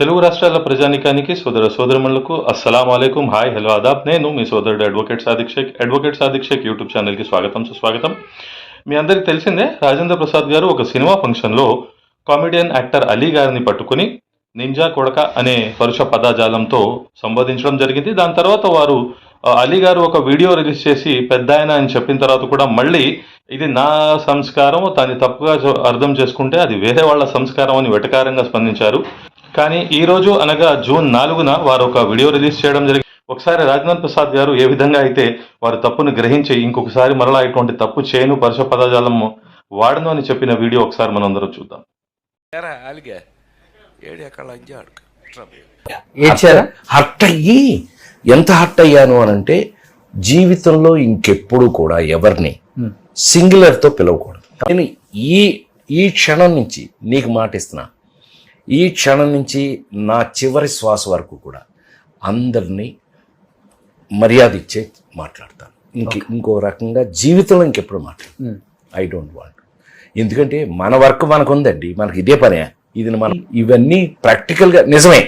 తెలుగు రాష్ట్రాల ప్రజానికానికి సోదర సోదరములకు అస్సలం అలైకుం. హాయ్ హలో ఆదాబ్. నేను మీ సోదరుడు advocate Sadiq Sheikh advocate Sadiq Sheikh YouTube ఛానల్కి స్వాగతం సుస్వాగతం. మీ అందరికీ తెలిసిందే రాజేంద్ర ప్రసాద్ గారు ఒక సినిమా ఫంక్షన్లో కామెడియన్ యాక్టర్ అలీ గారిని పట్టుకుని నింజా కొడక అనే పరుష పదాజాలంతో సంబోధించడం జరిగింది. దాని తర్వాత వారు అలీ గారు ఒక వీడియో రిలీజ్ చేసి పెద్ద ఆయన అని చెప్పిన తర్వాత కూడా మళ్ళీ ఇది నా సంస్కారం దాన్ని తప్పుగా అర్థం చేసుకుంటే అది వేరే వాళ్ళ సంస్కారం అని వెటకారంగా స్పందించారు. కానీ ఈ రోజు అనగా జూన్ నాలుగున వారు ఒక వీడియో రిలీజ్ చేయడం జరిగింది. ఒకసారి రాజనాథ్ ప్రసాద్ గారు ఏ విధంగా అయితే వారి తప్పును గ్రహించి ఇంకొకసారి మరలా ఇటువంటి తప్పు చేయను పరుష పదజాలం వాడను అని చెప్పిన వీడియో ఒకసారి చూద్దాం. ఎక్కడ అంజాడు ఏడ్చారా? హర్ట్ అయ్యి ఎంత హర్ట్ అయ్యాను అని అంటే జీవితంలో ఇంకెప్పుడు కూడా ఎవరిని సింగులర్తో పిలవకూడదు. నేను ఈ ఈ క్షణం నుంచి నీకు మాటిస్తున్నా. ఈ క్షణం నుంచి నా చివరి శ్వాస వరకు కూడా అందరినీ మర్యాద ఇచ్చే మాట్లాడతాను. ఇంక ఇంకో రకంగా జీవితంలో ఇంకెప్పుడు మాట్లాడు ఐ డోంట్ వాంట్ ఎందుకంటే మన వర్క్ మనకు ఉందండి మనకి ఇదే పనే. ఇది మనం ఇవన్నీ ప్రాక్టికల్గా నిజమే.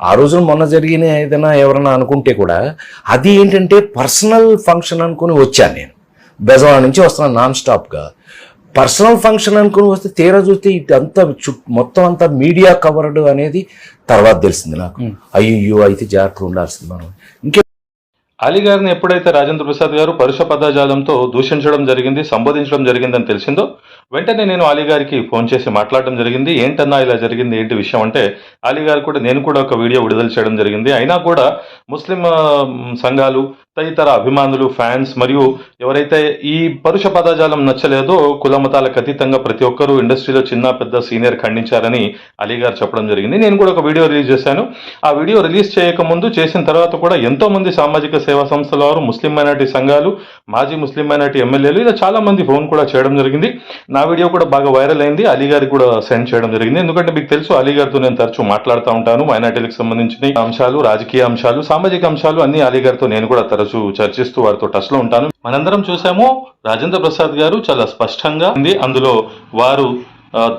ఆ రోజున మొన్న జరిగిన ఏదైనా ఎవరైనా అనుకుంటే కూడా అది ఏంటంటే పర్సనల్ ఫంక్షన్ అనుకుని వచ్చాను నేను. బెజవాడ నుంచి వస్తున్నాను నాన్ స్టాప్గా. పర్సనల్ ఫంక్షన్ అనుకుని వస్తే తీరా చూస్తే ఇదంతా మొత్తం అంతా మీడియా కవర్డ్ అనేది తర్వాత తెలిసింది నాకు. అయ్యో అయితే జాగ్రత్తగా ఉండాల్సింది మనం. ఇంకే అలీ గారిని ఎప్పుడైతే రాజేంద్ర ప్రసాద్ గారు పరుష పదజాలంతో దూషించడం జరిగింది సంబోధించడం జరిగిందని తెలిసిందో వెంటనే నేను అలీ గారికి ఫోన్ చేసి మాట్లాడడం జరిగింది. ఏంటన్నా ఇలా జరిగింది ఏంటి విషయం అంటే అలీ గారు కూడా నేను కూడా ఒక వీడియో విడుదల చేయడం జరిగింది. అయినా కూడా ముస్లిం సంఘాలు తదితర అభిమానులు ఫ్యాన్స్ మరియు ఎవరైతే ఈ పరుష పదజాలం నచ్చలేదో కుల మతాలకు అతీతంగా ప్రతి ఒక్కరూ ఇండస్ట్రీలో చిన్న పెద్ద సీనియర్ ఖండించారని అలీ గారు చెప్పడం జరిగింది. నేను కూడా ఒక వీడియో రిలీజ్ చేశాను. ఆ వీడియో రిలీజ్ చేయక ముందు చేసిన తర్వాత కూడా ఎంతో మంది సామాజిక సేవా సంస్థల వారు ముస్లిం మైనార్టీ సంఘాలు మాజీ ముస్లిం మైనార్టీ ఎమ్మెల్యేలు ఇలా చాలా మంది ఫోన్ కూడా చేయడం జరిగింది. నా వీడియో కూడా బాగా వైరల్ అయింది. అలీ గారికి కూడా సెండ్ చేయడం జరిగింది. ఎందుకంటే మీకు తెలుసు అలీ గారితో నేను తరచూ మాట్లాడుతూ ఉంటాను. మైనార్టీలకు సంబంధించిన అంశాలు రాజకీయ అంశాలు సామాజిక అంశాలు అన్ని అలీ గారితో నేను కూడా తరచు చర్చిస్తూ వారితో టచ్లో ఉంటాను. మనందరం చూసాము రాజేంద్ర ప్రసాద్ గారు చాలా స్పష్టంగా ఉంది. అందులో వారు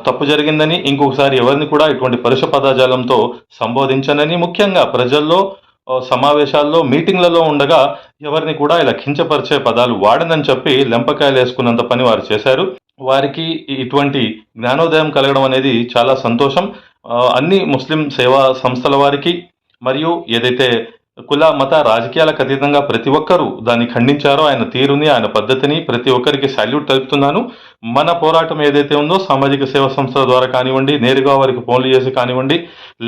తప్పు జరిగిందని ఇంకొకసారి ఎవరిని కూడా ఇటువంటి పరుష పదజాలంతో సంబోధించనని ముఖ్యంగా ప్రజల్లో సమావేశాల్లో మీటింగ్లలో ఉండగా ఎవరిని కూడా ఇలా కించపరిచే పదాలు వాడనని చెప్పి లెంపకాయలు వేసుకున్నంత పని వారు చేశారు. వారికి ఇటువంటి జ్ఞానోదయం కలగడం అనేది చాలా సంతోషం. అన్ని ముస్లిం సేవా సంస్థల వారికి మరియు ఏదైతే కుల మత రాజకీయాలకు అతీతంగా ప్రతి ఒక్కరూ దాన్ని ఖండించారో ఆయన తీరుని ఆయన పద్ధతిని ప్రతి ఒక్కరికి సాల్యూట్ తెలుపుతున్నాను. మన పోరాటం ఏదైతే ఉందో సామాజిక సేవా సంస్థల ద్వారా కానివ్వండి నేరుగా వారికి ఫోన్లు చేసి కానివ్వండి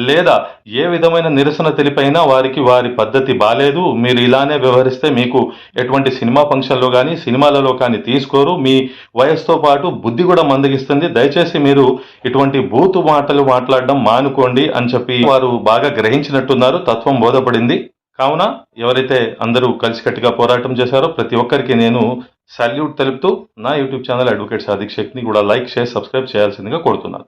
లేదా ఏ విధమైన నిరసన తెలిపైనా వారికి వారి పద్ధతి బాలేదు. మీరు ఇలానే వ్యవహరిస్తే మీకు ఎటువంటి సినిమా ఫంక్షన్లో కానీ సినిమాలలో కానీ తీసుకోరు. మీ వయసుతో పాటు బుద్ధి కూడా మందగిస్తుంది. దయచేసి మీరు ఇటువంటి బూతు మాటలు మాట్లాడడం మానుకోండి అని చెప్పి వారు బాగా గ్రహించినట్టున్నారు. తత్వం బోధపడింది. కావున ఎవరైతే అందరూ కలిసికట్టుగా పోరాటం చేశారో ప్రతి ఒక్కరికి నేను సాల్యూట్ తెలుపుతూ నా యూట్యూబ్ ఛానల్ అడ్వకేట్ సాదిక్ శక్తిని కూడా లైక్ షేర్ సబ్స్క్రైబ్ చేయాల్సిందిగా కోరుతున్నాను.